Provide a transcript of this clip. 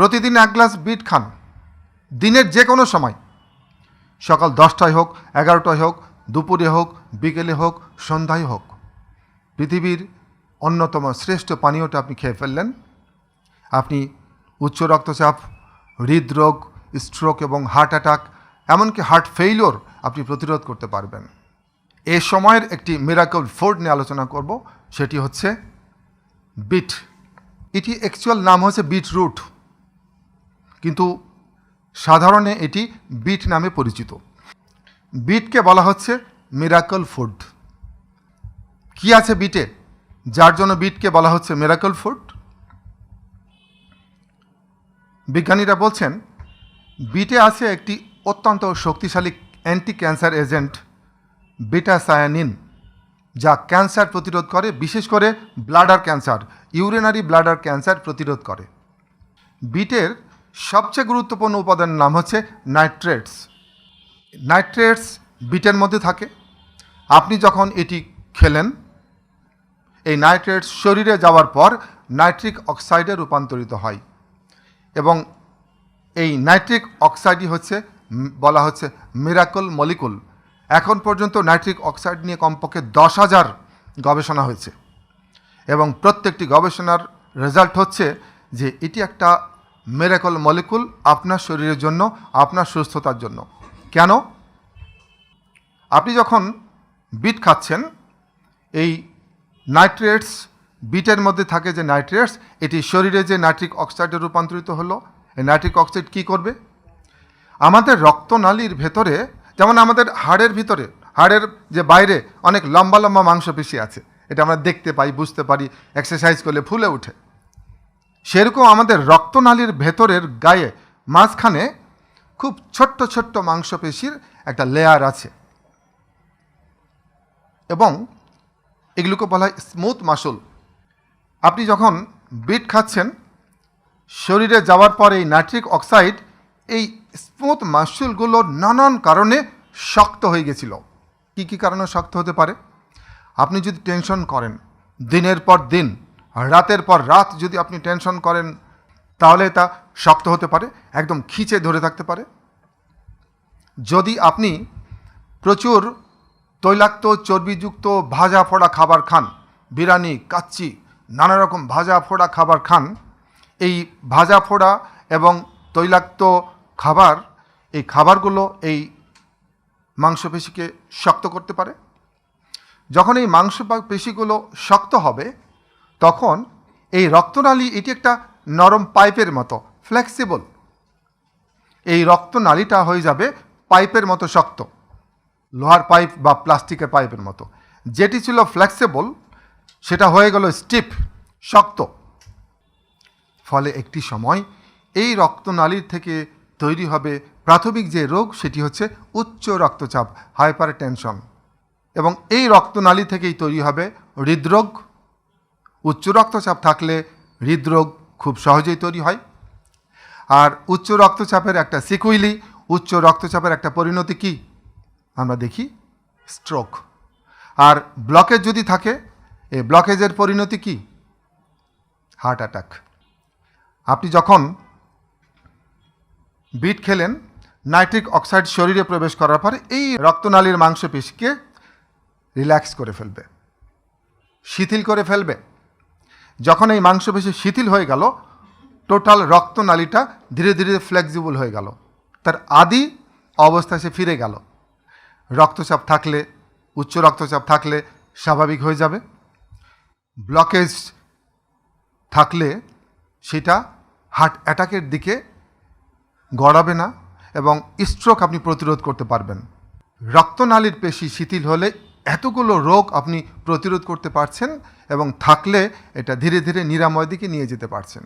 প্রতিদিন এক glass bit খান। দিনের যে কোনো সময়। সকাল দশটায় হোক, এগারোটায় হোক, দুপুরে হোক, বিকেলে হোক, সন্ধ্যায় হোক। পৃথিবীর অন্যতম শ্রেষ্ঠ পানীয়টা আপনি খেয়ে ফেললেন। আপনি উচ্চ রক্তচাপ, হৃদরোগ স্ট্রোক এবং হার্ট অ্যাটাক এমনকি হার্ট ফেইলিওর আপনি প্রতিরোধ করতে পারবেন। এ সময়ের একটি মেরাকল ফুড নিয়ে আলোচনা করব, সেটি হচ্ছে বিট। এটি অ্যাকচুয়াল নাম হচ্ছে বিট রুট কিন্তু সাধারণে এটি বিট নামে পরিচিত। বিটকে বলা হচ্ছে মিরাকল ফুড। কি আছে বিটে? যার জন্য বিটকে বলা হচ্ছে মিরাকল ফুড? বিজ্ঞানীরা বলছেন, বিটে আছে একটি অত্যন্ত শক্তিশালী anti cancer agent betacyanin যা ক্যান্সার প্রতিরোধ করে, বিশেষ করে bladder cancer, urinary bladder cancer প্রতিরোধ করে। বিটের সবচেয়ে গুরুত্বপূর্ণ উপাদানের নাম হচ্ছে নাইট্রেটস। নাইট্রেটস বিটের মধ্যে থাকে। আপনি যখন এটি খেলেন, এই নাইট্রেটস শরীরে যাওয়ার পর নাইট্রিক অক্সাইডে রূপান্তরিত হয় এবং এই নাইট্রিক অক্সাইডই হচ্ছে, বলা হচ্ছে মিরাকল মলিকুল। এখন পর্যন্ত নাইট্রিক অক্সাইড নিয়ে কমপক্ষে দশ হাজার গবেষণা হয়েছে এবং প্রত্যেকটি গবেষণার রেজাল্ট হচ্ছে যে এটি একটা মেরাকল মলিকুল আপনার শরীরের জন্য, আপনার সুস্থতার জন্য। কেন? আপনি যখন বিট খাচ্ছেন, এই নাইট্রেটস, বিটের মধ্যে থাকে যে নাইট্রেটস, এটি শরীরে যে নাইট্রিক অক্সাইডে রূপান্তরিত হলো, এই নাইট্রিক অক্সাইড কী করবে? আমাদের রক্তনালীর ভেতরে, যেমন আমাদের হাড়ের ভিতরে, হাড়ের যে বাইরে অনেক লম্বা লম্বা মাংসপেশি আছে, এটা আমরা দেখতে পাই, বুঝতে পারি এক্সারসাইজ করলে ফুলে ওঠে। সেরকম আমাদের রক্তনালীর ভেতরের গায়ে মাঝখানে খুব ছোট্ট ছোট্ট মাংসপেশির একটা লেয়ার আছে। এবং এগুলোকে বলা হয় স্মুথ মাসুল আপনি যখন বিট খাচ্ছেন, শরীরে যাওয়ার পর এই নাইট্রিক অক্সাইড এই স্মুথ মাসুলগুলো নানান কারণে শক্ত হয়ে গেছিল। কী কী কারণে শক্ত হতে পারে? আপনি যদি টেনশন করেন, দিনের পর দিন রাতের পর রাত যদি আপনি টেনশন করেন, তাহলে তা শক্ত হতে পারে, একদম খিচে ধরে থাকতে পারে। যদি আপনি প্রচুর তৈলাক্ত, চর্বিযুক্ত, ভাজা ফোড়া খাবার খান, বিরিয়ানি, কাচ্চি, নানা রকম ভাজা ফোড়া খাবার খান, এই ভাজা ফোড়া এবং তৈলাক্ত খাবার, এই খাবারগুলো এই মাংসপেশিকে শক্ত করতে পারে। যখন এই মাংস পেশিগুলো শক্ত হবে তখন এই রক্তনালী এটি একটা নরম পাইপের মতো ফ্লেক্সিবল এই রক্তনালীটা হয়ে যাবে পাইপের মতো শক্ত, লোহার পাইপ বা প্লাস্টিকের পাইপের মতো। যেটি ছিল ফ্লেক্সিবল সেটা হয়ে গেল স্টিফ শক্ত। ফলে একটি সময় এই রক্তনালীর থেকে তৈরি হবে প্রাথমিক যে রোগ, সেটি হচ্ছে উচ্চ রক্তচাপ হাইপার টেনশন এবং এই রক্তনালী থেকেই তৈরি হবে হৃদরোগ উচ্চ রক্তচাপ থাকলে হৃদরোগ খুব সহজেই তৈরি হয়। আর উচ্চ রক্তচাপের একটা সিকুইলি, উচ্চ রক্তচাপের একটা পরিণতি কি? আমরা দেখি স্ট্রোক আর ব্লকেজ যদি থাকে এই ব্লকেজের পরিণতি কি? হার্ট অ্যাটাক আপনি যখন বিট খেলেন নাইট্রিক অক্সাইড শরীরে প্রবেশ করার পরে এই রক্তনালীর মাংসপেশিকে রিল্যাক্স করে ফেলবে, শিথিল করে ফেলবে। যখন এই মাংসপেশি শিথিল হয়ে গেল, টোটাল রক্তনালীটা ধীরে ধীরে ফ্লেক্সিবল হয়ে গেল। তার আদি অবস্থায় সে ফিরে গেল। রক্তচাপ থাকলে, উচ্চ রক্তচাপ থাকলে স্বাভাবিক হয়ে যাবে। ব্লকেজ থাকলে সেটা হার্ট অ্যাটাকের দিকে গড়াবে না এবং স্ট্রোক আপনি প্রতিরোধ করতে পারবেন। রক্তনালীর পেশি শিথিল হলে এতগুলো রোগ আপনি প্রতিরোধ করতে পারছেন এবং থাকলে এটা ধীরে ধীরে নিরাময় দিকে নিয়ে যেতে পারছেন।